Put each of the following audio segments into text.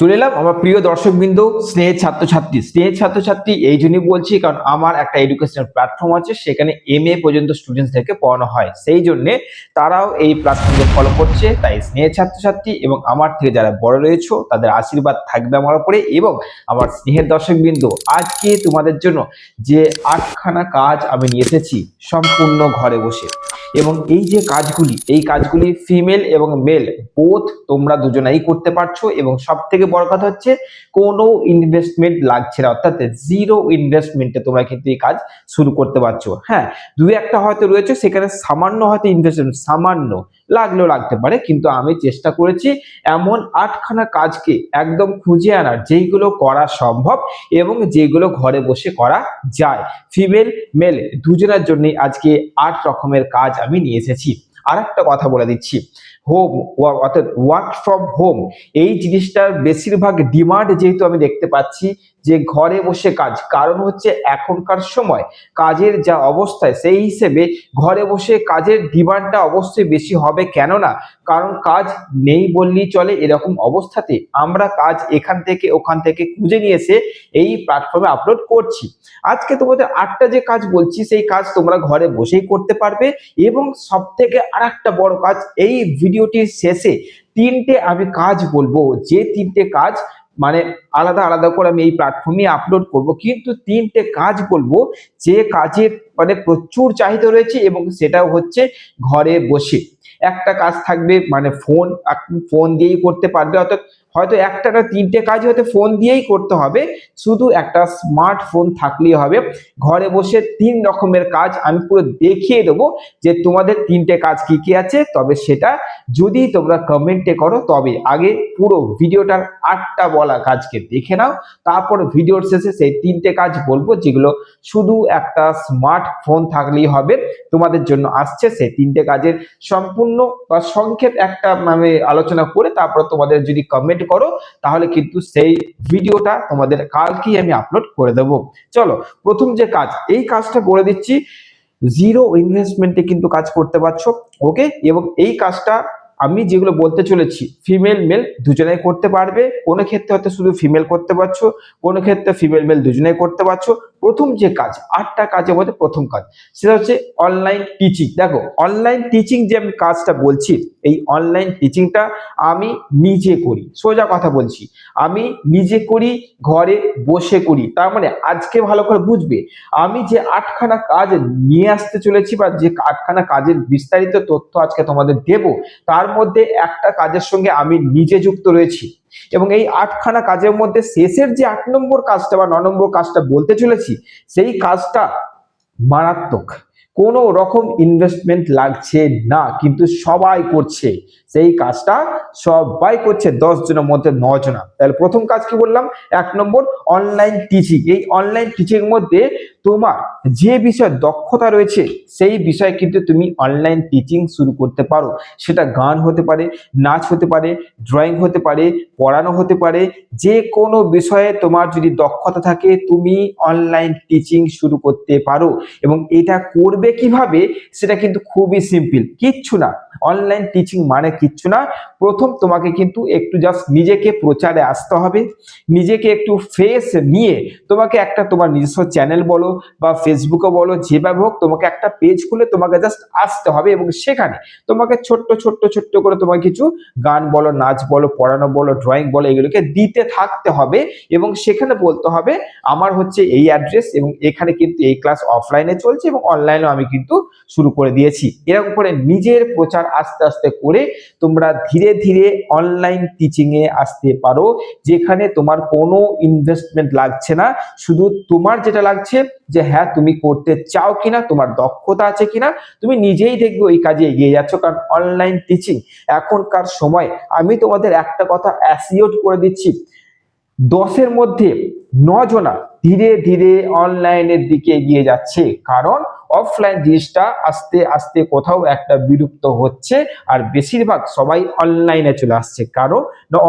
চলে এলাম আমার প্রিয় দর্শকবৃন্দ, স্নেহের ছাত্রছাত্রী। স্নেহের ছাত্রছাত্রী, এই জন্যই বলছি, কারণ আমার একটা এডুকেশনাল প্ল্যাটফর্ম আছে, সেখানে এম এ পর্যন্ত স্টুডেন্টসদেরকে পড়ানো হয়। সেই জন্যে তারাও এই প্ল্যাটফর্মকে ফলো করছে। তাই স্নেহের ছাত্রছাত্রী এবং আমার থেকে যারা বড় রয়েছে, তাদের আশীর্বাদ থাকবে আমার উপরে এবং আমার স্নেহের দর্শকবৃন্দ, আজকে তোমাদের জন্য যে আটখানা কাজ আমি নিয়ে এসেছি, সম্পূর্ণ ঘরে বসে। এবং এই যে কাজগুলি, এই কাজগুলি ফিমেল এবং মেল বোধ তোমরা দুজনাই করতে পারছ এবং সব থেকে বড় কথা হচ্ছে কোনো ইনভেস্টমেন্ট লাগছে না। অর্থাৎ জিরো ইনভেস্টমেন্টে তোমরা কিন্তু এই কাজ শুরু করতে পারছ। হ্যাঁ দুই একটা হয়তো রয়েছে, সেখানে সামান্য হয়তো ইনভেস্টমেন্ট সামান্য লাগলেও লাগতে পারে, কিন্তু আমি চেষ্টা করেছি এমন আটখানা কাজকে একদম খুঁজে আনার, যেইগুলো করা সম্ভব এবং যেগুলো ঘরে বসে করা যায়। ফিমেল মেল দুজনের জন্যই আজকে আট রকমের কাজ আমি নিয়ে এসেছি। আর একটা কথা বলে দিচ্ছি। হোম অর্থাৎ ওয়ার্ক ফ্রম হোম এই জিনিসটার বেশিরভাগ ডিমান্ড যেহেতু আমি দেখতে পাচ্ছি যে ঘরে বসে কাজ, কারণ হচ্ছে এখনকার সময় কাজের যা অবস্থায় সেই হিসেবে ঘরে বসে কাজের ডিমান্ডটা অবশ্যই বেশি হবে। কেননা, কারণ কাজ নেই বললেই চলে এরকম অবস্থাতে। আমরা কাজ এখান থেকে ওখান থেকে খুঁজে নিয়ে এসে এই প্ল্যাটফর্মে আপলোড করছি। আজকে তোমাদের আটটা যে কাজ বলছি, সেই কাজ তোমরা ঘরে বসেই করতে পারবে এবং সব থেকে আর একটা বড় কাজ, এই ভিডিওটির শেষে তিনটে আমি কাজ বলব। যে তিনটে কাজ মানে আলাদা আলাদা করে আমি এই প্ল্যাটফর্মে আপলোড করব, কিন্তু তিনটে কাজ বলব, যে কাজের মানে প্রচুর চাহিদা রয়েছে এবং সেটাও হচ্ছে ঘরে বসে। একটা কাজ থাকবে মানে ফোন ফোন দিয়েই করতে পারবে, অর্থাৎ হয়তো একটা না তিনটে কাজ হয়তো ফোন দিয়েই করতে হবে, শুধু একটা স্মার্টফোন থাকলেই হবে। ঘরে বসে তিন রকমের কাজ আমি পুরো দেখিয়ে দেবো যে তোমাদের তিনটে কাজ কি কি আছে, তবে সেটা যদি তোমরা কমেন্টে করো, তবে আগে পুরো ভিডিওটার আটটা বলা কাজকে দেখে নাও, তারপর ভিডিওর শেষে সেই তিনটে কাজ বলব, যেগুলো শুধু একটা স্মার্টফোন থাকলেই হবে। তোমাদের জন্য আসছে সেই তিনটে কাজের সম্পূর্ণ বা সংক্ষেপ একটা আমি আলোচনা করে, তারপর তোমাদের যদি কমেন্ট করো, তাহলে কিন্তু সেই ভিডিওটা তোমাদের কালকেই আমি আপলোড করে দেব। চলো, প্রথম যে কাজ, এই কাজটা করে দিচ্ছি। জিরো ইনভেস্টমেন্টে কিন্তু কাজ করতে পারছ ওকে এবং এই কাজটা আমি যেগুলো বলতে চলেছি ফিমেল মেল দুজনেই করতে পারবে। কোনো ক্ষেত্রে হয়তো শুধু ফিমেল করতে পারছ, কোনো ক্ষেত্রে ফিমেল মেল দুজনেই করতে পারছ। প্রথম যে কাজ, আটটা কাজের মধ্যে প্রথম কাজ, সেটা হচ্ছে অনলাইন টিচিং দেখো অনলাইন টিচিং যে আমি কাজটা বলছি, এই অনলাইন টিচিংটা আমি নিজে করি, সোজা কথা বলছি। আমি নিজে করি, ঘরে বসে করি। তার মানে আজকে ভালো করে বুঝবে, আমি যে আটখানা কাজ নিয়ে আসতে চলেছি বা যে আটখানা কাজের বিস্তারিত তথ্য আজকে তোমাদের দেব, তার মধ্যে একটা কাজের সঙ্গে আমি নিজে যুক্ত রয়েছি। এবং এই আটখানা কাজের মধ্যে শেষের যে আট নম্বর কাজটা বা ন নম্বর কাজটা বলতে চলেছি, সেই কাজটা মারাত্মক। কোনো রকম ইনভেস্টমেন্ট লাগছে না, কিন্তু সবাই করছে। সেই কাজটা সবাই করছে, দশ জনের মধ্যে জনা। তাহলে প্রথম কাজ কি বললাম? এক নম্বর অনলাইন টিচিং এই অনলাইন টিচিং মধ্যে তোমার যে বিষয়ে দক্ষতা রয়েছে, সেই বিষয়ে কিন্তু তুমি অনলাইন টিচিং শুরু করতে পারো। সেটা গান হতে পারে, নাচ হতে পারে ড্রয়িং হতে পারে, পড়ানো হতে পারে, যে কোনো বিষয়ে তোমার যদি দক্ষতা থাকে, তুমি অনলাইন টিচিং শুরু করতে পারো। এবং এটা করবে কীভাবে, সেটা কিন্তু খুবই সিম্পল কিচ্ছু না। অনলাইন টিচিং মানে কিচ্ছু না। প্রথম তোমাকে কিন্তু একটু জাস্ট নিজেকে প্রচারে আসতে হবে। নিজেকে একটু ফেস নিয়ে তোমাকে একটা তোমার নিজস্ব চ্যানেল বলো বা ফেসবুকে বলো, যেভাবে হোক তোমাকে একটা পেজ খুলে তোমাকে জাস্ট আসতে হবে এবং সেখানে তোমাকে ছোট্ট ছোট্ট ছোট্ট করে তোমার কিছু গান বলো, নাচ বলো, পড়ানো বলো ড্রয়িং বলো, এগুলোকে দিতে থাকতে হবে এবং সেখানে বলতে হবে, আমার হচ্ছে এই অ্যাড্রেস এবং এখানে কিন্তু এই ক্লাস অফলাইনে চলছে এবং অনলাইনেও আমি কিন্তু শুরু করে দিয়েছি। এরকম করে নিজের প্রচার আস্তে আস্তে করে তোমরা ধীরে ধীরে অনলাইন টিচিং এ আসতে পারো, যেখানে তোমার কোনো ইনভেস্টমেন্ট লাগছে না। শুধু তোমার যেটা লাগছে যে হ্যাঁ তুমি করতে চাও কিনা, তোমার দক্ষতা আছে কিনা, তুমি নিজেই দেখবে ওই কাজে এগিয়ে যাচ্ছ। কারণ অনলাইন টিচিং এখনকার সময় আমি তোমাদের একটা কথা অ্যাসিওর করে দিচ্ছি। দশের মধ্যে ন জনা ধীরে ধীরে অনলাইনের দিকে এগিয়ে যাচ্ছে। কারণ অফলাইন জিনিসটা আস্তে আস্তে কোথাও একটা বিলুপ্ত হচ্ছে আর বেশিরভাগ সবাই অনলাইনে চলে আসছে। কারণ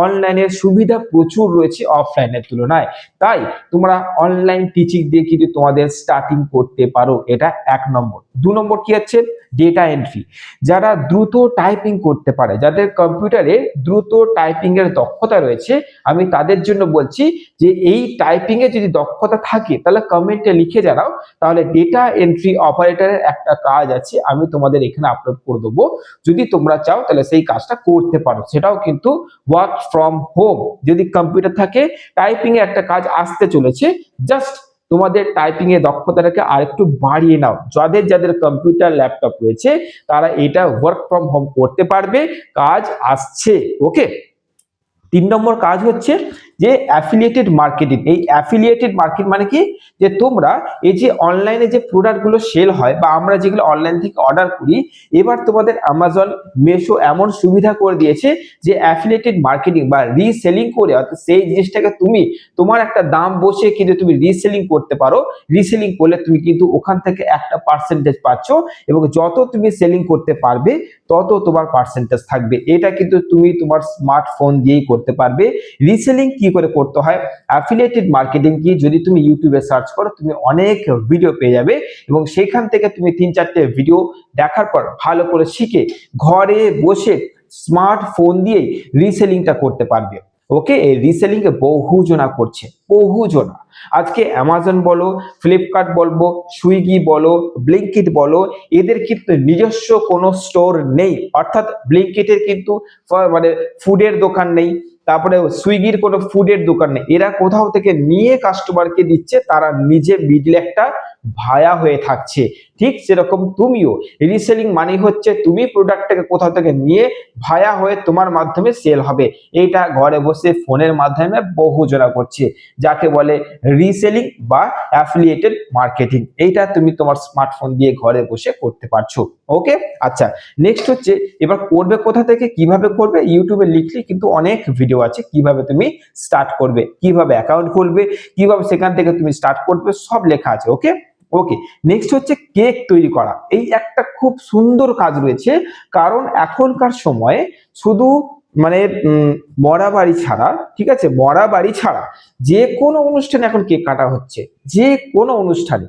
অনলাইনের সুবিধা প্রচুর রয়েছে অফলাইনের তুলনায়। তাই তোমরা অনলাইন টিচিং দিয়ে কিন্তু তোমাদের স্টার্টিং করতে পারো। এটা এক নম্বর। দু নম্বর কি হচ্ছে? ডেটা এন্ট্রি যারা দ্রুত টাইপিং করতে পারে, যাদের কম্পিউটারে দ্রুত টাইপিং এর দক্ষতা রয়েছে, আমি তাদের জন্য বলছি যে এই টাইপিং এ যদি দক্ষতা থাকে, তাহলে কমেন্টে লিখে জানাও। তাহলে ডেটা এন্ট্রি অপারেটরের একটা কাজ আছে, আমি তোমাদের এখানে আপলোড করে দেবো। যদি তোমরা চাও, তাহলে সেই কাজটা করতে পারো। সেটাও কিন্তু ওয়ার্ক ফ্রম হোম যদি কম্পিউটার থাকে টাইপিং এ একটা কাজ আসতে চলেছে জাস্ট তোমাদের টাইপিং এর দক্ষতাটাকে আরেকটু বাড়িয়ে নাও। যাদের যাদের কম্পিউটার ল্যাপটপ রয়েছে, তারা এটা ওয়ার্ক ফ্রম হোম করতে পারবে। কাজ আসছে ওকে তিন নম্বর কাজ হচ্ছে যে অ্যাফিলিয়েটেড মার্কেটিং এই অ্যাফিলিয়েটেড মার্কেট মানে কি? যে তোমরা এই যে অনলাইনে যে প্রোডাক্টগুলো সেল হয় বা আমরা যেগুলো অনলাইন থেকে অর্ডার করি, এবার তোমাদের অ্যামাজন মেশো এমন সুবিধা করে দিয়েছে যে অ্যাফিলিয়েটেড মার্কেটিং বা রিসেলিং করে অর্থাৎ সেই জিনিসটাকে তুমি, তোমার একটা দাম বসে কিন্তু তুমি রিসেলিং করতে পারো। রিসেলিং করলে তুমি কিন্তু ওখান থেকে একটা পার্সেন্টেজ পাচ্ছ এবং যত তুমি সেলিং করতে পারবে, তত তোমার পার্সেন্টেজ থাকবে। এটা কিন্তু তুমি তোমার স্মার্টফোন দিয়েই করতে পারবে। রিসেলিং কি করে করতে হয়? অ্যাফিলিয়েটেড মার্কেটিং কি? যদি তুমি ইউটিউবে সার্চ করো, তুমি অনেক ভিডিও পেয়ে যাবে এবং সেখান থেকে তুমি তিন চারটে ভিডিও দেখার পর ভালো করে শিখে ঘরে বসে স্মার্টফোন দিয়ে রিসেলিংটা করতে পারবে। ওকে এই রিসেলিং এ বহু জনা করছে বহু জনা আজকে অ্যামাজন বলো ফ্লিপকার্ট বলব সুইগি বলো ব্লিঙ্কিট বলো, এদের কিন্তু নিজস্ব কোনো স্টোর নেই। অর্থাৎ ব্লিঙ্কিটের কিন্তু মানে ফুডের দোকান নেই। তারপরে সুইগির কোনো ফুডের দোকান নেই। এরা কোথাও থেকে নিয়ে কাস্টমারকে দিচ্ছে, তারা নিজে মিডলে একটা ভায়া হয়ে থাকছে। ঠিক সেরকম তুমিও। রিসেলিং মানে হচ্ছে তুমি প্রোডাক্টটাকে কোথাও থেকে নিয়ে ভায়া হয়ে তোমার মাধ্যমে সেল হবে। এইটা ঘরে বসে ফোনের মাধ্যমে বহু জনা করছে, যাকে বলে রিসেলিং বা অ্যাফিলিয়েটেড মার্কেটিং এইটা তুমি তোমার স্মার্টফোন দিয়ে ঘরে বসে করতে পারছ। ওকে আচ্ছা নেক্সট হচ্ছে, এবার করবে কোথা থেকে, কীভাবে করবে? ইউটিউবে লিখলে কিন্তু অনেক ভিডিও আছে, কীভাবে তুমি স্টার্ট করবে, কীভাবে অ্যাকাউন্ট খুলবে, কীভাবে সেখান থেকে তুমি স্টার্ট করবে, সব লেখা আছে। ওকে ওকে নেক্সট হচ্ছে কেক তৈরি করা। এই একটা খুব সুন্দর কাজ রয়েছে, কারণ এখনকার সময়ে শুধু মানে মরা বাড়ি ছাড়া, ঠিক আছে? মরা বাড়ি ছাড়া যে কোনো অনুষ্ঠানে এখন কেক কাটা হচ্ছে, যে কোনো অনুষ্ঠানে।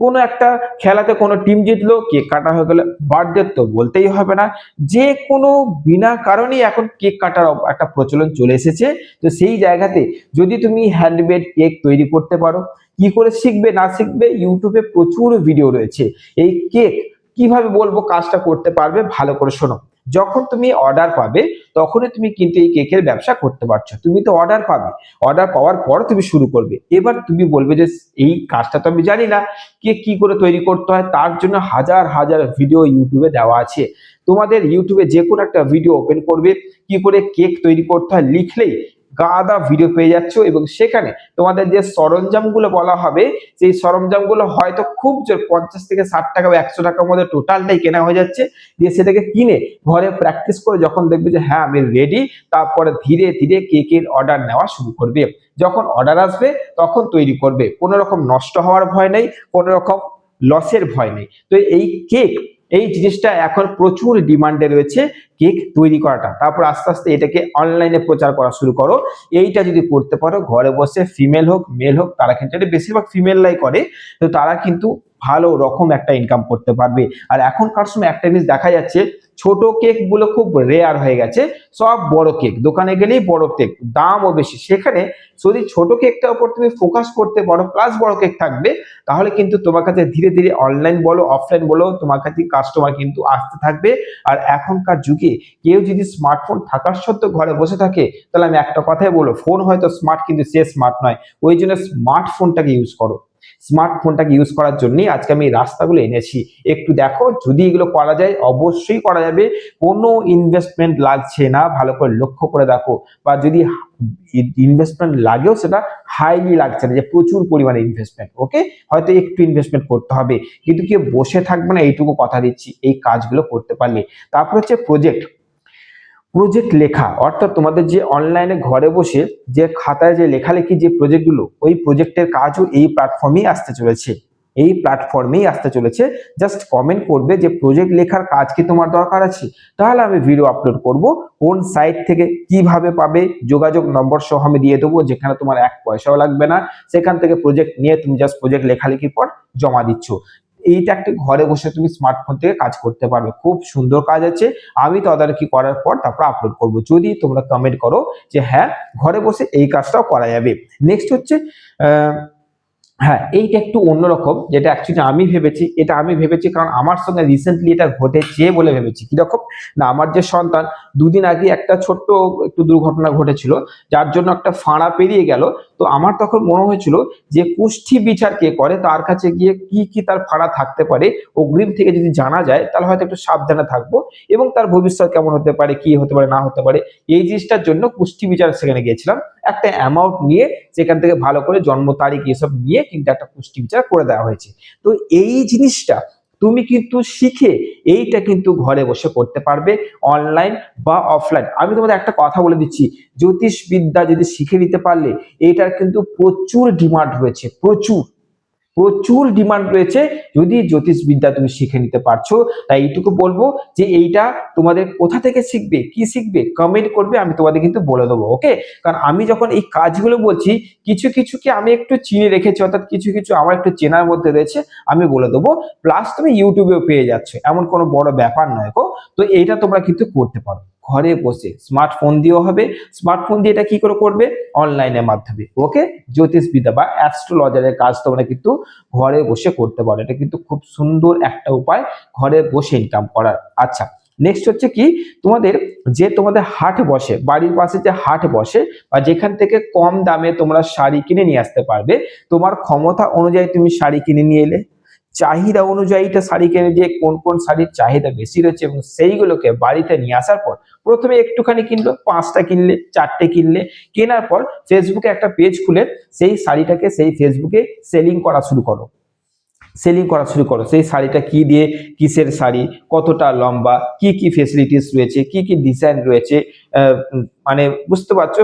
কোনো একটা খেলাতে কোনো টিম জিতলো কেক কাটা হয়ে গেলে বার্থডে তো বলতেই হবে না। যে কোনো বিনা কারণেই এখন কেক কাটার একটা প্রচলন চলে এসেছে। তো সেই জায়গাতে যদি তুমি হ্যান্ডমেড কেক তৈরি করতে পারো, কি করে শিখবে, না শিখবে ইউটিউবে প্রচুর ভিডিও রয়েছে। এই কেক কীভাবে বলব, কাজটা করতে পারবে, ভালো করে শোনো। যখন তুমি অর্ডার পাবে, তখনই তুমি কিন্তু এই কেকের ব্যবসা করতে পারছ। তুমি তো অর্ডার পাবে। অর্ডার পাওয়ার পর তুমি শুরু করবে। এবার তুমি বলবে যে, এই কাজটা তো আমি জানি না। কে কি করে তৈরি করতে হয়? তার জন্য হাজার হাজার ভিডিও ইউটিউবে দেওয়া আছে। তোমাদের ইউটিউবে যে কোনো একটা ভিডিও ওপেন করবে। কি করে কেক তৈরি করতে হয় লিখলেই গাদা ভিডিও পেয়ে যাচ্ছ এবং সেখানে তোমাদের যে সরঞ্জামগুলো বলা হবে, সেই সরঞ্জামগুলো হয়তো খুব জোর পঞ্চাশ থেকে ষাট টাকা বা একশো টাকার মধ্যে টোটালটাই কেনা হয়ে যাচ্ছে। দিয়ে সেটাকে কিনে ঘরে প্র্যাকটিস করে যখন দেখবে যে হ্যাঁ আমি রেডি তারপরে ধীরে ধীরে কেকের অর্ডার নেওয়া শুরু করবে। যখন অর্ডার আসবে, তখন তৈরি করবে। কোনো রকম নষ্ট হওয়ার ভয় নেই, কোনো রকম লসের ভয় নেই। তো এই কেক এই জিনিসটা এখন প্রচুর ডিমান্ডে রয়েছে কেক তৈরি করাটা। তারপর আস্তে আস্তে এটাকে অনলাইনে প্রচার করা শুরু করো। এইটা যদি করতে পারো, ঘরে বসে ফিমেল হোক মেল হোক, তারা কিন্তু এটা বেশিরভাগ ফিমেলরাই করে। তো তারা কিন্তু ভালো রকম একটা ইনকাম করতে পারবে। আর এখনকার সময় একটা জিনিস দেখা যাচ্ছে ছোট কেকগুলো খুব রেয়ার হয়ে গেছে, সব বড় কেক দোকানে গেলেই বড় কেক দামও বেশি। সেখানে যদি ছোট কেকটার উপর তুমি ফোকাস করতে পারো প্লাস বড় কেক থাকবে, তাহলে কিন্তু তোমার কাছে ধীরে ধীরে অনলাইন বলো অফলাইন বলো, তোমার কাছে কাস্টমার কিন্তু আসতে থাকবে। আর এখনকার যুগে কেউ যদি স্মার্টফোন থাকার সত্ত্বেও ঘরে বসে থাকে, তাহলে আমি একটা কথাই বলব ফোন হয়তো স্মার্ট কিন্তু সে স্মার্ট নয়। ওই জন্য স্মার্টফোনটাকে ইউজ করো। স্মার্টফোনটাকে ইউজ করার জন্যই আজকে আমি এই রাস্তাগুলো এনেছি। একটু দেখো, যদি এগুলো করা যায়, অবশ্যই করা যাবে। কোনো ইনভেস্টমেন্ট লাগছে না, ভালো করে লক্ষ্য করে দেখো। বা যদি ইনভেস্টমেন্ট লাগেও সেটা হাইলি লাগছে না, যে প্রচুর পরিমাণে ইনভেস্টমেন্ট ওকে হয়তো একটু ইনভেস্টমেন্ট করতে হবে। কিন্তু কেউ বসে থাকবে না, এইটুকু কথা দিচ্ছি, এই কাজগুলো করতে পারলে। তারপর হচ্ছে প্রজেক্ট প্রজেক্ট লেখা, অর্থাৎ তোমাদের যে অনলাইনে ঘরে বসে যে খাতায় যে লেখালেখি যে প্রজেক্টগুলো ওই প্রজেক্টের কাজও এই প্ল্যাটফর্মেই আসতে চলেছে। এই প্ল্যাটফর্মেই আসতে চলেছে। জাস্ট কমেন্ট করবে যে প্রজেক্ট লেখার কাজ কি তোমার দরকার আছে? তাহলে আমি ভিডিও আপলোড করব, কোন সাইট থেকে কীভাবে পাবে, যোগাযোগ নম্বর সহ আমি দিয়ে দেবো, যেখানে তোমার এক পয়সাও লাগবে না। সেখান থেকে প্রজেক্ট নিয়ে তুমি জাস্ট প্রজেক্ট লেখালেখির পর জমা দিচ্ছ। এইটা একটা ঘরে বসে তুমি স্মার্টফোন থেকে কাজ করতে পারবে। খুব সুন্দর কাজ আছে। আমি তদারকি করার পর তারপর আপলোড করব। যদি তোমরা কমেন্ট করো যে হ্যাঁ ঘরে বসে এই কাজটাও করা যাবে। নেক্সট হচ্ছে হ্যাঁ এইটা একটু অন্যরকম, যেটা অ্যাকচুয়ালি আমি ভেবেছি, এটা আমি ভেবেছি কারণ আমার সঙ্গে রিসেন্টলি এটা ঘটেছে বলে ভেবেছি। কীরকম? না, আমার যে সন্তান, দুদিন আগে একটা ছোট্ট একটু দুর্ঘটনা ঘটেছিল, যার জন্য একটা ফাঁড়া পেরিয়ে গেল। তো আমার তখন মনে হয়েছিল যে, কুষ্ঠি বিচার কে করে? তার কাছে গিয়ে কি কি তার ফাঁড়া থাকতে পারে? অগ্রিম থেকে যদি জানা যায়, তাহলে হয়তো একটু সাবধানে থাকব এবং তার ভবিষ্যৎ কেমন হতে পারে, কি হতে পারে, না হতে পারে, এই জিনিসটার জন্য কুষ্টি বিচার সেখানে গিয়েছিলাম। একটা অ্যামাউন্ট নিয়ে সেখান থেকে ভালো করে জন্ম তারিখ এসব নিয়ে কিন্তু একটা পুষ্টি বিচার করে দেওয়া হয়েছে। তো এই জিনিসটা তুমি কিন্তু শিখে এইটা কিন্তু ঘরে বসে করতে পারবে অনলাইন বা অফলাইন আমি তোমাদের একটা কথা বলে দিচ্ছি, জ্যোতিষবিদ্যা যদি শিখে নিতে পারলে, এটার কিন্তু প্রচুর ডিমান্ড রয়েছে, প্রচুর। প্রচুর ডিমান্ড রয়েছে। যদি জ্যোতিষবিদ্যা তুমি শিখে নিতে পারছ, তাই এইটুকু বলব যে এইটা তোমাদের কোথা থেকে শিখবে, কি শিখবে কমেন্ট করবে, আমি তোমাদের কিন্তু বলে দেবো ওকে কারণ আমি যখন এই কাজগুলো বলছি, কিছু কিছুকে আমি একটু চিনে রেখেছি, অর্থাৎ কিছু কিছু আমার একটু চেনার মধ্যে রয়েছে, আমি বলে দেবো। প্লাস তুমি ইউটিউবেও পেয়ে যাচ্ছ, এমন কোনো বড় ব্যাপার নয় গো। তো এইটা তোমরা কিন্তু করতে পারো। ঘরে বসে। স্মার্টফোন দিয়েও হবে। স্মার্টফোন দিয়ে এটা কি করে করবে? অনলাইনের মাধ্যমে। ওকে? জ্যোতিষবিদ্যা বা অ্যাস্ট্রোলজারের কাজ তোমরা কিন্তু ঘরে বসে করতে পারো। এটা কিন্তু খুব সুন্দর একটা উপায় ঘরে বসে ইনকাম করার। আচ্ছা নেক্সট হচ্ছে কি? তোমাদের যে তোমাদের হাট বসে, বাড়ির পাশে যে হাট বসে, বা যেখান থেকে কম দামে তোমরা শাড়ি কিনে নিয়ে আসতে পারবে, তোমার ক্ষমতা অনুযায়ী তুমি শাড়ি কিনে নিয়ে এলে। চাহিদা অনুযায়ীটা শাড়ি কিনে যে কোন কোন শাড়ির চাহিদা বেশি রয়েছে এবং সেইগুলোকে বাড়িতে নিয়ে আসার পর প্রথমে একটুখানি কিনলো, পাঁচটা কিনলে, চারটে কিনলে, কেনার পর ফেসবুকে একটা পেজ খুলে সেই শাড়িটাকে সেই ফেসবুকে সেলিং করা শুরু করো। সেলিং করা শুরু করো, সেই শাড়িটা কি দিয়ে, কিসের শাড়ি, কতটা লম্বা, কি কি ফেসিলিটিস রয়েছে, কি কি ডিজাইন রয়েছে মানে বুঝতে পারছ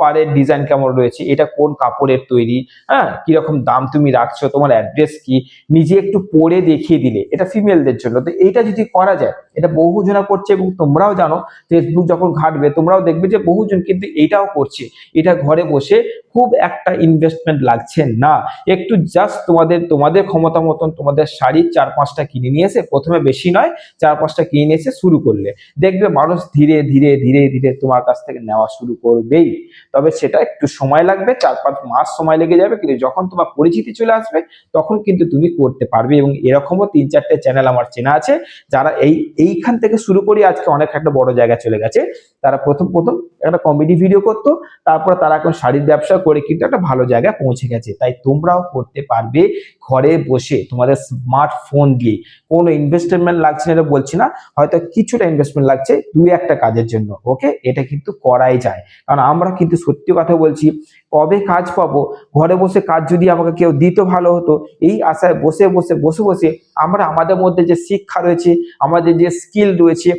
পাড়ের ডিজাইন কেমন রয়েছে, এটা কোন কাপড়ের তৈরি হ্যাঁ কীরকম দাম তুমি রাখছো, তোমার অ্যাড্রেস কি, নিজে একটু পরে দেখিয়ে দিলে, এটা ফিমেলদের জন্য। তো এইটা যদি করা যায়, এটা বহুজনা করছে এবং তোমরাও জানো ফেসবুক যখন ঘাটবে, তোমরাও দেখবে যে বহুজন কিন্তু এইটাও করছে। এটা ঘরে বসে খুব একটা ইনভেস্টমেন্ট লাগছে না। একটু জাস্ট তোমাদের তোমাদের ক্ষমতা মতন তোমাদের শাড়ি চার পাঁচটা কিনে নিয়ে এসে, প্রথমে বেশি নয়, চার পাঁচটা কিনে নিয়ে এসে শুরু করলে। দেখবে মানুষ ধীরে ধীরে ধীরে ধীরে তোমার কাছ থেকে নেওয়া শুরু করবেই। তবে সেটা একটু সময় লাগবে, চার পাঁচ মাস সময় লেগে যাবে, কিন্তু যখন তোমার পরিচিতি চলে আসবে, তখন কিন্তু তুমি করতে পারবে এবং এরকমও তিন চারটে চ্যানেল আমার চেনা আছে, যারা এই, এইখান থেকে শুরু করি আজকে অনেক একটা বড় জায়গায় চলে গেছে। তারা প্রথম প্রথম একটা কমেডি ভিডিও করতো, তারপরে তারা এখন শাড়ির ব্যবসা করে কিন্তু একটা ভালো জায়গায় পৌঁছে গেছে। তাই তোমরাও করতে পারবে ঘরে বসে তোমাদের স্মার্টফোন দিয়ে। কোনো ইনভেস্টমেন্ট লাগছে না এটা বলছি না, হয়তো কিছুটা ইনভেস্টমেন্ট লাগছে দুই একটা কাজের জন্য ওকে এটা কিন্তু করাই যায়। কারণ আমরা কিন্তু সত্যি কথা বলছি, কবে কাজ পাবো? ঘরে বসে কাজ যদি আমাকে কেউ দিত ভালো হতো, এই আশায় বসে বসে বসে বসে আমরা আমাদের মধ্যে যে শিক্ষা রয়েছে, আমাদের যে স্কিল রয়েছে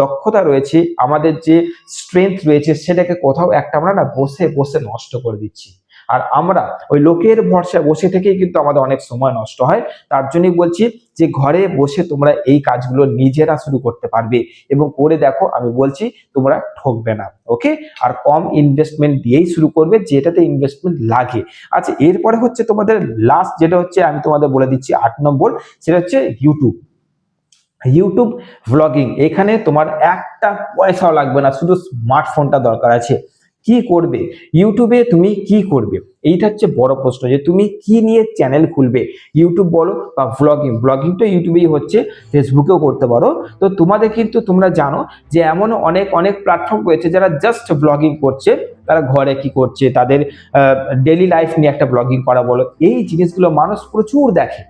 দক্ষতা রয়েছে, আমাদের যে স্ট্রেংথ রয়েছে সেটাকে কোথাও একটা আমরা না বসে বসে নষ্ট করে দিচ্ছি। আর আমরা ওই লোকের ভরসা বসে থেকেই কিন্তু আমাদের অনেক সময় নষ্ট হয়। তার জন্যই বলছি যে ঘরে বসে তোমরা এই কাজগুলো নিজেরা শুরু করতে পারবে এবং করে দেখো, আমি বলছি তোমরা ঠকবে না ওকে আর কম ইনভেস্টমেন্ট দিয়েই শুরু করবে যেটাতে ইনভেস্টমেন্ট লাগে। আচ্ছা এরপরে হচ্ছে তোমাদের লাস্ট যেটা হচ্ছে আমি তোমাদের বলে দিচ্ছি আট নম্বর, সেটা হচ্ছে ইউটিউব ইউটিউব ভ্লগিং এখানে তোমার একটা পয়সাও লাগবে না, শুধু স্মার্টফোনটা দরকার আছে। কি করবে? ইউটিউবে তুমি কি করবে? এইটা হচ্ছে বড় প্রশ্ন যে তুমি কি নিয়ে চ্যানেল খুলবে? ইউটিউব বলো বা ব্লগিং ব্লগিং তো ইউটিউবেই হচ্ছে ফেসবুকেও করতে পারো। তো তোমাদের কিন্তু তোমরা জানো যে এমন অনেক অনেক প্ল্যাটফর্ম রয়েছে যারা জাস্ট ব্লগিং করছে। তারা ঘরে কি করছে? তাদের ডেলি লাইফ নিয়ে একটা ব্লগিং করা বলো। এই জিনিসগুলো মানুষ প্রচুর দেখে।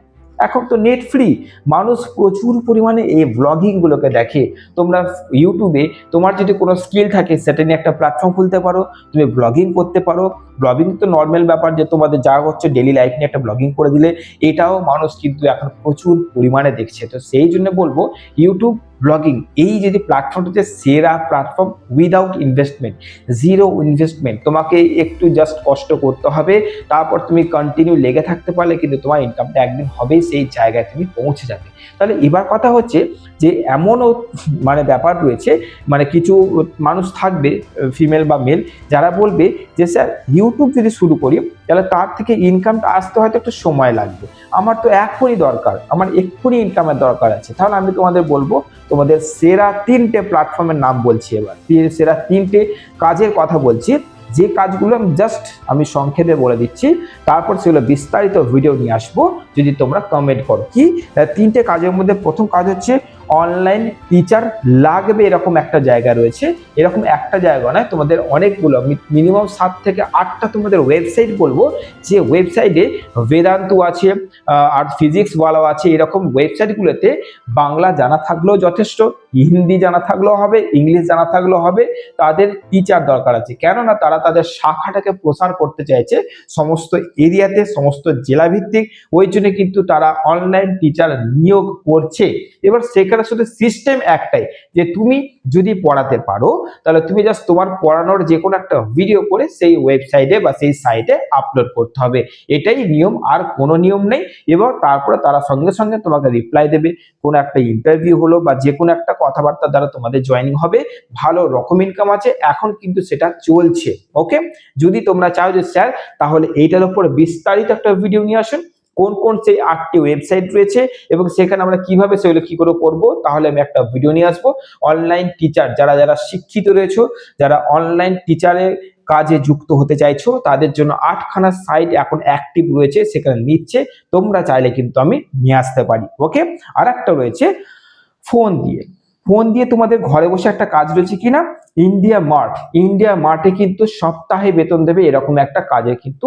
এখন তো নেট ফ্রি মানুষ প্রচুর পরিমাণে এই ব্লগিংগুলোকে দেখে। তোমরা ইউটিউবে তোমার যদি কোনো স্কিল থাকে, সেটা নিয়ে একটা প্ল্যাটফর্ম খুলতে পারো, তুমি ব্লগিং করতে পারো। ব্লগিং তো নর্মাল ব্যাপার যে তোমাদের যা হচ্ছে ডেলি লাইফ নিয়ে একটা ব্লগিং করে দিলে, এটাও মানুষ কিন্তু এখন প্রচুর পরিমাণে দেখছে। তো সেই জন্য বলব ইউটিউব ব্লগিং এই যদি প্ল্যাটফর্মটা হচ্ছে সেরা platform without investment zero investment তোমাকে একটু জাস্ট কষ্ট করতে হবে, তারপর তুমি কন্টিনিউ লেগে থাকতে পারলে কিন্তু তোমার ইনকামটা একদিন হবেই, সেই জায়গায় তুমি পৌঁছে যাবে। তাহলে এবার কথা হচ্ছে যে এমনও মানে ব্যাপার রয়েছে মানে কিছু মানুষ থাকবে ফিমেল বা মেল যারা বলবে যে, স্যার ইউটিউব যদি শুরু করি, তাহলে তার থেকে ইনকামটা আসতে হয়তো একটু সময় লাগবে। আমার তো এখনই দরকার, আমার এক্ষুনি ইনকামের দরকার আছে। তাহলে আমি তোমাদের বলব তোমাদের সেরা তিনটে প্ল্যাটফর্মের নাম বলছি এবার। সেরা তিনটে কাজের কথা বলছি। যে কাজগুলো আমি জাস্ট আমি সংক্ষেপে বলে দিচ্ছি। তারপর সেগুলো বিস্তারিত ভিডিও নিয়ে আসব। যদি তোমরা কমেন্ট করো। কি? তিনটে কাজের মধ্যে প্রথম কাজ হচ্ছে অনলাইন টিচার লাগবে এরকম একটা জায়গা রয়েছে। এরকম একটা জায়গা নয়, তোমাদের অনেকগুলো মিনিমাম সাত থেকে আটটা তোমাদের ওয়েবসাইট বলব। যে ওয়েবসাইটে বেদান্ত আছে আর ফিজিক্স ওয়ালাও আছে, এরকম ওয়েবসাইটগুলোতে বাংলা জানা থাকলেও যথেষ্ট, হিন্দি জানা থাকলেও হবে, ইংলিশ জানা থাকলেও হবে, তাদের টিচার দরকার আছে। কেননা তারা তাদের শাখাটাকে প্রসার করতে চাইছে সমস্ত এরিয়াতে, সমস্ত জেলাভিত্তিক, ওই জন্য কিন্তু তারা অনলাইন টিচার নিয়োগ করছে। এবার সেখানে শুধু সিস্টেম একটাই, যে তুমি যদি পড়াতে পারো, তাহলে তুমি জাস্ট তোমার পড়ানোর যে কোনো একটা ভিডিও করে সেই ওয়েবসাইটে বা সেই সাইটে আপলোড করতে হবে। এটাই নিয়ম, আর কোনো নিয়ম নেই। এবং তারপরে তারা সঙ্গে সঙ্গে তোমাকে রিপ্লাই দেবে। কোনো একটা ইন্টারভিউ হলো বা যে কোনো একটা কথাবার্তা দ্বারা তোমাদের জয়েনিং হবে। ভালো রকম ইনকাম আছে, এখন কিন্তু সেটা চলছে ওকে যদি তোমরা চাও যে, স্যার, তাহলে এইটার উপর বিস্তারিত একটা ভিডিও নিয়ে আসুন। কোন কোন সেই আটটি ওয়েবসাইট রয়েছে এবং সেখানে আমরা কীভাবে সেগুলো কি করে করব তাহলে আমি একটা ভিডিও নিয়ে আসব। অনলাইন টিচার যারা যারা শিক্ষিত রয়েছে, যারা অনলাইন টিচারের কাজে যুক্ত হতে চাইছো, তাদের জন্য আটখানা সাইট এখন অ্যাক্টিভ রয়েছে, সেখানে নিচ্ছে। তোমরা চাইলে কিন্তু আমি নিয়ে আসতে পারি ওকে আর একটা রয়েছে ফোন দিয়ে। ফোন দিয়ে তোমাদের ঘরে বসে একটা কাজ রয়েছে কিনা? ইন্ডিয়া মার্ট ইন্ডিয়া মার্টে কিন্তু সপ্তাহে বেতন দেবে, এরকম একটা কাজের কিন্তু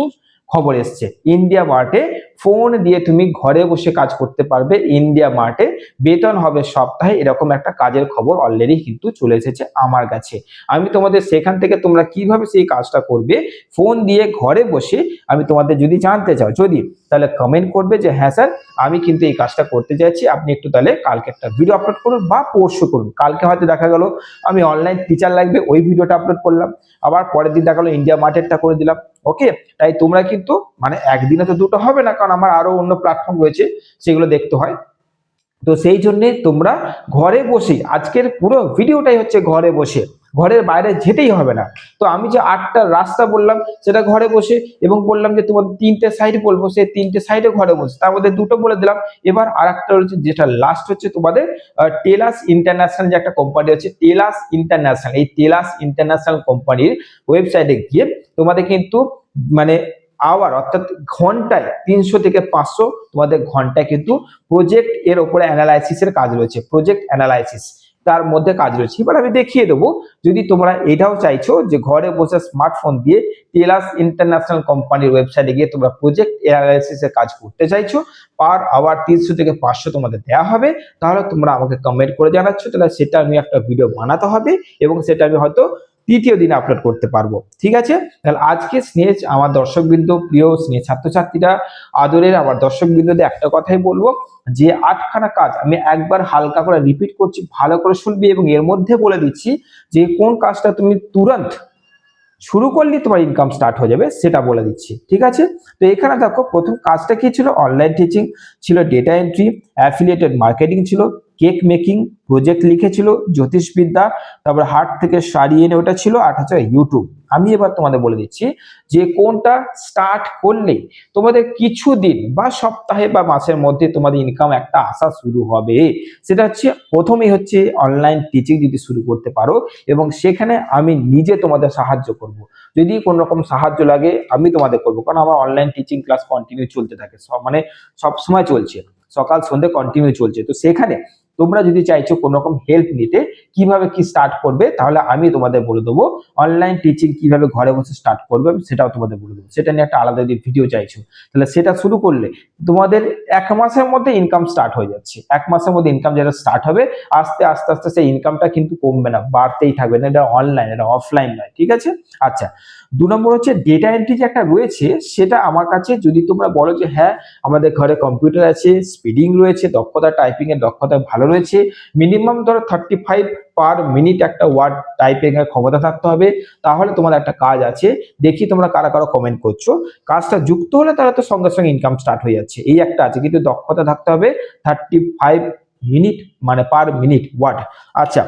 খবর এসছে। ইন্ডিয়া মার্টে ফোন দিয়ে তুমি ঘরে বসে কাজ করতে পারবে ইন্ডিয়া মার্টে বেতন হবে সপ্তাহে এরকম একটা কাজের খবর অলরেডি কিন্তু চলে এসেছে আমার কাছে। আমি তোমাদের সেখান থেকে তোমরা কীভাবে সেই কাজটা করবে, ফোন দিয়ে ঘরে বসে আমি তোমাদের যদি জানতে চাও, যদি, তাহলে কমেন্ট করবে যে হ্যাঁ স্যার আমি কিন্তু এই কাজটা করতে চাইছি আপনি একটু তাহলে কালকে একটা ভিডিও আপলোড করুন বা পরশু করুন। কালকে হয়তো দেখা গেল, আমি অনলাইন টিচার লাগবে, ওই ভিডিওটা আপলোড করলাম। আবার পরের দিন দেখা গেলো ইন্ডিয়া মার্কেটটা করে দিলাম। ওকে তাই তোমরা কিন্তু মানে একদিনে তো দুটো হবে না, কারণ আমার আরও অন্য প্ল্যাটফর্ম রয়েছে, সেগুলো দেখতে হয়। তো সেই জন্যে তোমরা ঘরে বসে আজকের পুরো ভিডিওটাই হচ্ছে ঘরে বসে। ঘরের বাইরে যেতেই হবে না। তো আমি যে আটটা রাস্তা বললাম, সেটা ঘরে বসে, এবং বললাম যে তোমাদের তিনটে সাইড বলব, সেই তিনটে সাইডে ঘরে বসে। তার মধ্যে দুটো বলে দিলাম। এবার আর একটা রয়েছে যেটা লাস্ট হচ্ছে তোমাদের টেলাস ইন্টারন্যাশনাল যে একটা কোম্পানি আছে টেলাস ইন্টারন্যাশনাল এই টেলাস ইন্টারন্যাশনাল কোম্পানির ওয়েবসাইটে গিয়ে তোমাদের কিন্তু মানে আওয়ার অর্থাৎ ঘন্টায় তিনশো থেকে পাঁচশো তোমাদের ঘন্টায় কিন্তু প্রজেক্ট এর ওপরে অ্যানালাইসিসের কাজ রয়েছে প্রজেক্ট অ্যানালাইসিস তার মধ্যে কাজ রয়েছে। এবার আমি দেখিয়ে দেবো, যদি তোমরা এটাও চাইছো যে ঘরে বসে স্মার্টফোন দিয়ে টেলাস ইন্টারন্যাশনাল কোম্পানির ওয়েবসাইটে গিয়ে তোমরা প্রজেক্ট অ্যানালাইসিসের কাজ করতে চাইছো পার আওয়ার তিনশো থেকে পাঁচশো তোমাদের দেওয়া হবে, তাহলে তোমরা আমাকে কমেন্ট করে জানাচ্ছ, তাহলে সেটা আমি একটা ভিডিও বানাতে হবে এবং সেটা আমি হয়তো তৃতীয় দিনে আপলোড করতে পারব। ঠিক আছে? তাহলে আজকে স্নেহ, আমার দর্শকবৃন্দ, প্রিয় স্নেহ ছাত্রছাত্রীরা, আদরের আমার দর্শকবৃন্দদের একটা কথাই বলব যে, আটখানা কাজ আমি একবার হালকা করে রিপিট করছি, ভালো করে শুনবি এবং এর মধ্যে বলে দিচ্ছি যে, কোন কাজটা তুমি তুরন্ত শুরু করলে তোমার ইনকাম স্টার্ট হয়ে যাবে, সেটা বলে দিচ্ছি। ঠিক আছে? তো এখানে দেখো, প্রথম কাজটা কি ছিল? অনলাইন টিচিং ছিল ডেটা এন্ট্রি অ্যাফিলিয়েটেড মার্কেটিং ছিল। কেক মেকিং প্রজেক্ট লিখেছিল জ্যোতিষবিদ্যা, তারপর হাট থেকে সারিয়ে এনে ওটা ছিল আর হচ্ছে ইউটিউব। আমি এবার তোমাদের বলে দিচ্ছি যে কোনটা স্টার্ট করলে তোমাদের কিছুদিন বা সপ্তাহে বা মাসের মধ্যে তোমাদের ইনকাম একটা আসা শুরু হবে। সেটা হচ্ছে প্রথমেই হচ্ছে অনলাইন টিচিং যদি শুরু করতে পারো এবং সেখানে আমি নিজে তোমাদের সাহায্য করব। যদি কোনো রকম সাহায্য লাগে আমি তোমাদের করব, কারণ আমার অনলাইন টিচিং ক্লাস কন্টিনিউ চলতে থাকে। সব মানে সব সময় চলছে। সকাল সন্ধ্যে কন্টিনিউ চলছে। তো সেখানে তোমরা যদি চাইছো কোনো রকম হেল্প নিতে, কীভাবে কি স্টার্ট করবে, তাহলে আমি তোমাদের বলে দেবো। অনলাইন টিচিং কীভাবে ঘরে বসে স্টার্ট করবে, আমি সেটাও তোমাদের বলে দেবো। সেটা নিয়ে একটা আলাদা যদি ভিডিও চাইছো, তাহলে সেটা শুরু করলে তোমাদের এক মাসের মধ্যে ইনকাম স্টার্ট হয়ে যাচ্ছে। এক মাসের মধ্যে ইনকাম যেটা স্টার্ট হবে, আস্তে আস্তে আস্তে সেই ইনকামটা কিন্তু কমবে না, বাড়তেই থাকবে না। এটা অনলাইন এটা অফলাইন নয়, ঠিক আছে? আচ্ছা দু নম্বর হচ্ছে ডেটা এন্ট্রি যে একটা রয়েছে, সেটা আমার কাছে যদি তোমরা বলো যে হ্যাঁ আমাদের ঘরে কম্পিউটার আছে স্পিডিং রয়েছে, দক্ষতা টাইপিং এর দক্ষতা ভালো রয়েছে। মিনিমাম ধরো থার্টি ফাইভ পার মিনিট একটা ওয়ার্ড টাইপিং এর ক্ষমতা থাকতে হবে। তাহলে তোমার একটা কাজ আছে, দেখি তোমরা কারা কারা কমেন্ট করছ। কাজটা যুক্ত হলে তাহলে তো সঙ্গে সঙ্গে ইনকাম স্টার্ট হয়ে যাচ্ছে। এই একটা আছে, কিন্তু দক্ষতা থাকতে হবে থার্টি ফাইভ মিনিট মানে পার মিনিট ওয়ার্ড আচ্ছা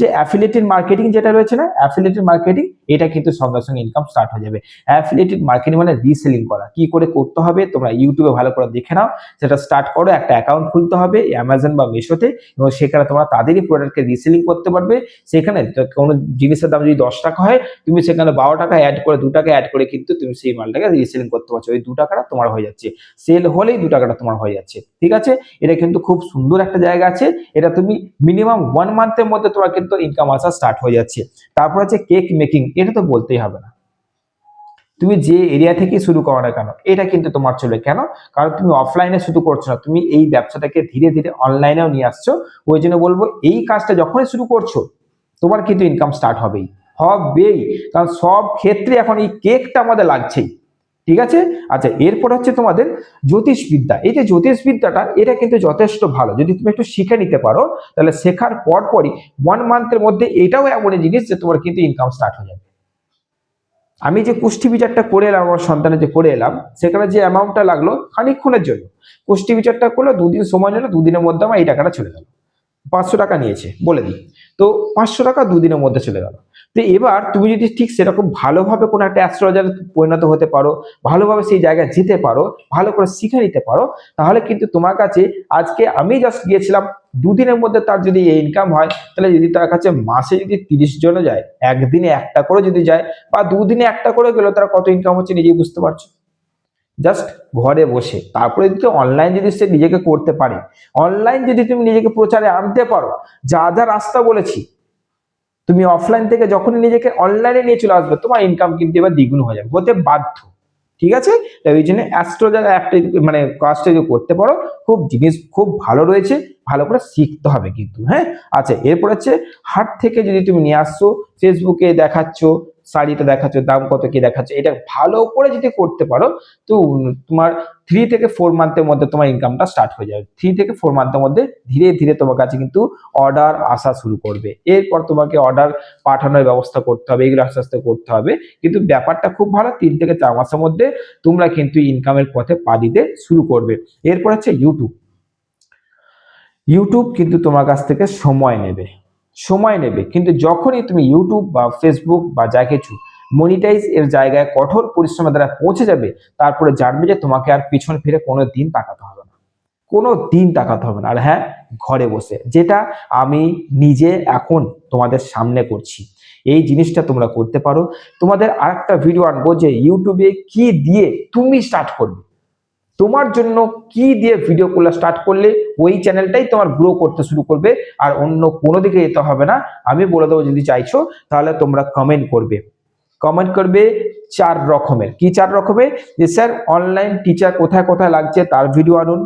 যে অ্যাফিলিয়েটেড মার্কেটিং যেটা রয়েছে না অ্যাফিলিয়েটেড মার্কেটিং এটা কিন্তু সঙ্গে সঙ্গে ইনকাম স্টার্ট হয়ে যাবে। অ্যাফিলিয়েটেড মার্কেটিং মানে রিসেলিং করা। কি করে করতে হবে? তোমরা ইউটিউবে ভালো করে দেখে নাও। সেটা স্টার্ট করো, একটা অ্যাকাউন্ট খুলতে হবে অ্যামাজন বা মিশোতে এবং সেখানে তোমরা তাদেরই প্রোডাক্টকে রিসেলিং করতে পারবে। সেখানে কোনো জিনিসের দাম যদি দশ টাকা হয়, তুমি সেখানে বারো টাকা অ্যাড করে, দু টাকা অ্যাড করে কিন্তু তুমি সেই মালটাকে রিসেলিং করতে পারছ। ওই দু টাকাটা তোমার হয়ে যাচ্ছে। সেল হলেই দু টাকাটা তোমার হয়ে যাচ্ছে। ঠিক আছে? এটা কিন্তু খুব সুন্দর একটা জায়গা আছে। এটা তুমি মিনিমাম ওয়ান মান্থের মধ্যে তোমার কিন্তু ইনকাম আসা স্টার্ট হয়ে যাচ্ছে। তারপর আছে কেক মেকিং এটা তো বলতেই হবে না। তুমি যে এরিয়া থেকে শুরু করো না কেন, এটা কিন্তু তোমার চলে। কেন? কারণ তুমি অফলাইনে শুধু করছ না, তুমি এই ব্যবসাটাকে ধীরে ধীরে অনলাইনেও নিয়ে আসছো। ওই জন্য বলব, এই কাজটা যখনই শুরু করছ, তোমার কিন্তু ইনকাম স্টার্ট হবেই হবেই। কারণ সব ক্ষেত্রে এখন এই কেকটা আমাদের লাগছেই, ঠিক আছে? আচ্ছা এরপর হচ্ছে তোমাদের জ্যোতিষবিদ্যা। এই যে জ্যোতিষবিদ্যাটা, এটা কিন্তু যথেষ্ট ভালো। যদি তুমি একটু শিখে নিতে পারো, তাহলে শেখার পর পরই ওয়ান মান্থের মধ্যে এটাও এমন জিনিস যে তোমার কিন্তু ইনকাম স্টার্ট হয়ে যাবে। আমি যে কুষ্টি বিচারটা করে এলাম, আমার সন্তানে যে করে এলাম, সেখানে যে অ্যামাউন্টটা লাগল খানিকক্ষণের জন্য। কুষ্টি বিচারটা করল, দুদিন সময় নিল, দুদিনের মধ্যে আমার এই টাকাটা চলে গেল। পাঁচশো টাকা নিয়েছে, বলে দিই। তো পাঁচশো টাকা দুদিনের মধ্যে চলে গেল। তো এবার তুমি যদি ঠিক সেরকম ভালোভাবে কোনো একটা অ্যাস্ট্রোলজার পরিণত হতে পারো, ভালোভাবে সেই জায়গায় যেতে পারো, ভালো করে শিখে নিতে পারো, তাহলে কিন্তু তোমার কাছে আজকে আমি জাস্ট গিয়েছিলাম, দুদিনের মধ্যে তার যদি এই ইনকাম হয়, তাহলে যদি তার কাছে মাসে যদি তিরিশ জনও যায়, একদিনে একটা করে যদি যায়, বা দুদিনে একটা করে গেলেও তার কত ইনকাম হচ্ছে নিজেই বুঝতে পারছ। জাস্ট ঘরে বসে। তারপরে যদি অনলাইন যদি সে নিজেকে করতে পারে অনলাইন যদি তুমি নিজেকে প্রচারে আনতে পারো, যা যা রাস্তা বলেছি, তুমি অফলাইন থেকে যখনই নিজেকে অনলাইনে নিয়ে চলে আসবে, তোমার ইনকাম কিন্তু এবার দ্বিগুণ হয়ে যাবে, হতে বাধ্য। ঠিক আছে? ওই জন্য অ্যাস্ট্রোলজার একটা মানে কাজটা যদি করতে পারো, খুব জিনিস খুব ভালো রয়েছে, ভালো করে শিখতে হবে কিন্তু হ্যাঁ? আচ্ছা এরপর হচ্ছে হাট থেকে যদি তুমি নিয়ে আসছো ফেসবুকে দেখাচ্ছ শাড়িটা দেখাচ্ছ, দাম কত কি দেখাচ্ছে, এটা ভালো করে যদি করতে পারো, তো তোমার থ্রি থেকে ফোর মান্থের মধ্যে তোমার ইনকামটা স্টার্ট হয়ে যাবে। থ্রি থেকে ফোর মান্থের মধ্যে ধীরে ধীরে তোমার কাছে কিন্তু অর্ডার আসা শুরু করবে। এরপর তোমাকে অর্ডার পাঠানোর ব্যবস্থা করতে হবে, এগুলো আস্তে আস্তে করতে হবে। কিন্তু ব্যাপারটা খুব ভালো, তিন থেকে চার মাসের মধ্যে তোমরা কিন্তু ইনকামের পথে পা দিতে শুরু করবে। এরপর হচ্ছে ইউটিউব ইউটিউব কিন্তু তোমার কাছ থেকে সময় নেবে। সময় নেবে। কিন্তু যখনই তুমি ইউটিউব বা ফেসবুক বা যা কিছু মনিটাইজ এর জায়গায় কঠোর পরিশ্রমের দ্বারা পৌঁছে যাবে, তারপরে জানবে যে তোমাকে আর পিছন ফিরে কোনো দিন তাকাতে হবে না। কোনো দিন তাকাতে হবে না। আর হ্যাঁ ঘরে বসে, যেটা আমি নিজে এখন তোমাদের সামনে করছি। এই জিনিসটা তোমরা করতে পারো। তোমাদের আরেকটা ভিডিও আনব যে ইউটিউবে কি দিয়ে তুমি স্টার্ট করবে। তোমার জন্য কি দিয়ে ভিডিও করলে স্টার্ট করলে ওই চ্যানেলটাই তোমার গ্রো করতে শুরু করবে আর অন্য কোনো দিকে যেতে হবে না। আমি বলে দেবো যদি চাইছো, তাহলে তোমরা কমেন্ট করবে। কমেন্ট করবে চার রকমের। কি চার রকমের? যে স্যার অনলাইন টিচার কোথায় কোথায় লাগছে তার ভিডিও আনুন।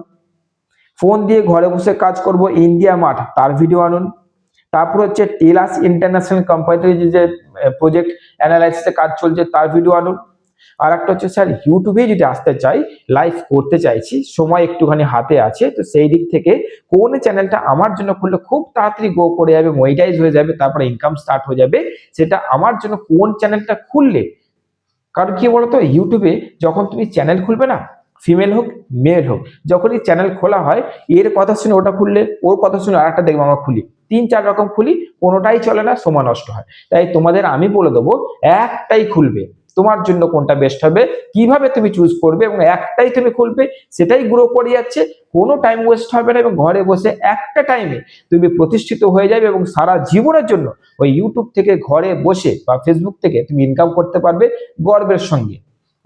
ফোন দিয়ে ঘরে বসে কাজ করব ইন্ডিয়া মাঠ তার ভিডিও আনুন। তারপর হচ্ছে টেলাস ইন্টারন্যাশনাল কোম্পানিতে যে প্রজেক্ট অ্যানালাইসিসে কাজ চলছে, তার ভিডিও আনুন। আর একটা হচ্ছে, স্যার ইউটিউবে যদি আসতে চাই লাইভ করতে চাইছি, সময় একটুখানি হাতে আছে, তো সেই দিক থেকে কোন চ্যানেলটা আমার জন্য খুললে খুব তাড়াতাড়ি গো করে যাবে মনিটাইজ হয়ে যাবে, তারপরে ইনকাম স্টার্ট হয়ে যাবে, সেটা আমার জন্য কোন চ্যানেলটা খুললে? কারণ কি বলতো ইউটিউবে যখন তুমি চ্যানেল খুলবে না ফিমেল হোক মেল হোক যখনই চ্যানেল খোলা হয়, এর কথা শুনে ওটা খুললে, ওর কথা শুনে আর একটা দেখব, আমরা খুলি। তিন, চার রকম খুলি, কোনোটাই চলে না, সময় নষ্ট হয়। তাই তোমাদের আমি বলে দেবো, একটাই খুলবে। তোমার জন্য কোনটা বেস্ট হবে, কীভাবে তুমি চুজ করবে এবং একটাই তুমি খুলবে, সেটাই গ্রো করে যাচ্ছে, কোনো টাইম ওয়েস্ট হবে না এবং ঘরে বসে একটা টাইমে তুমি প্রতিষ্ঠিত হয়ে যাবে এবং সারা জীবনের জন্য ওই ইউটিউব থেকে ঘরে বসে বা ফেসবুক থেকে তুমি ইনকাম করতে পারবে গর্বের সঙ্গে।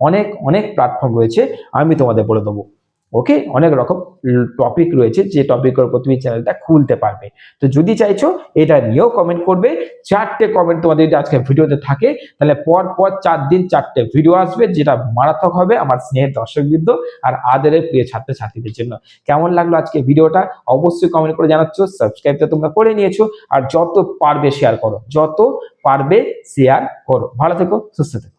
অনেক অনেক প্ল্যাটফর্ম রয়েছে, আমি তোমাদের বলে দেবো। ওকে অনেক রকম টপিক রয়েছে, যে টপিকের উপর তুমি চ্যানেলটা খুলতে পারবে। তো যদি চাইছো, এটা নিয়েও কমেন্ট করবে। চারটে কমেন্ট তোমাদের যদি আজকে ভিডিওতে থাকে, তাহলে পর পর চার দিন চারটে ভিডিও আসবে, যেটা মারাত্মক হবে আমার স্নেহের দর্শকবৃন্দ আর আদরের প্রিয় ছাত্রছাত্রীদের জন্য। কেমন লাগল আজকে ভিডিওটা? অবশ্যই কমেন্ট করে জানাচ্ছ সাবস্ক্রাইব তো তোমরা করে নিয়েছো, আর যত পারবে শেয়ার করো, যত পারবে শেয়ার করো। ভালো থেকো, সুস্থ থেকো।